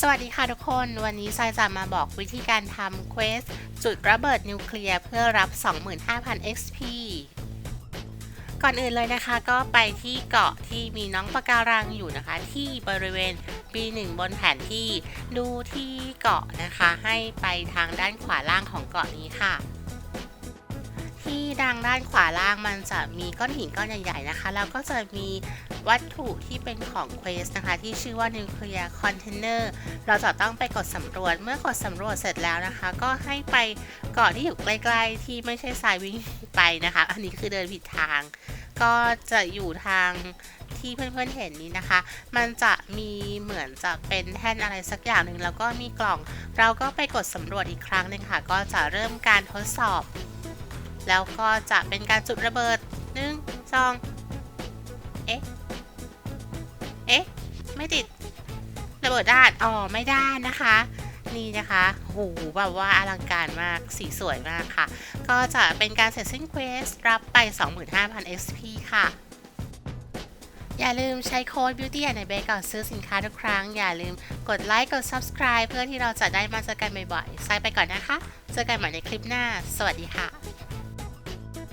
สวัสดีค่ะทุกคน วันนี้ซอยจะมาบอกวิธีการทำเควสจุดระเบิดนิวเคลียร์เพื่อรับ 25,000 XP ก่อนอื่นเลยนะคะก็ไปที่เกาะที่มีน้องปะการังอยู่นะคะ ที่บริเวณ B1 บนแผนที่ดูที่เกาะนะคะ ให้ไปทางด้านขวาล่างของเกาะนี้ค่ะ ที่ดังด้านขวาล่างมันจะมีก้อนหินก้อนใหญ่ๆนะคะ แล้วก็จะมีวัตถุที่เป็นของเควสนะคะ ที่ชื่อว่านิวเคลียร์คอนเทนเนอร์เราจะต้องไปกดสำรวจเมื่อกดสำรวจเสร็จแล้วนะคะ ก็ให้ไปเกาะที่อยู่ใกล้ๆที่ไม่ใช่สายวิ่งไปนะคะ อันนี้คือเดินผิดทาง ก็จะอยู่ทางที่เพื่อนๆเห็นนี้นะคะ มันจะมีเหมือนจะเป็นแท่นอะไรสักอย่างหนึ่งแล้วก็มีกล่อง เราก็ไปกดสำรวจอีกครั้งหนึ่งค่ะ ก็จะเริ่มการทดสอบ แล้วก็จะเป็นการจุดระเบิดหนึ่งสองเอ๊ะ เอ๊ะ ไม่ติด ระเบิดด้าน อ๋อ ไม่ด้านนะคะ นี่นะคะโหแบบว่าอลังการมาก สีสวยมากค่ะ ก็จะเป็นการเสร็จสิ้นเควสรับไป 25,000 XP ค่ะอย่าลืมใช้โค้ด Beauty and b a ก่อนซื้อสินค้าทุกครั้ง อย่าลืมกดไลค์ กด Subscribe เพื่อที่เราจะได้มาเจอกันบ่อยๆไซไปก่อนนะคะ เจอกันใหม่ในคลิปหน้า สวัสดีค่ะ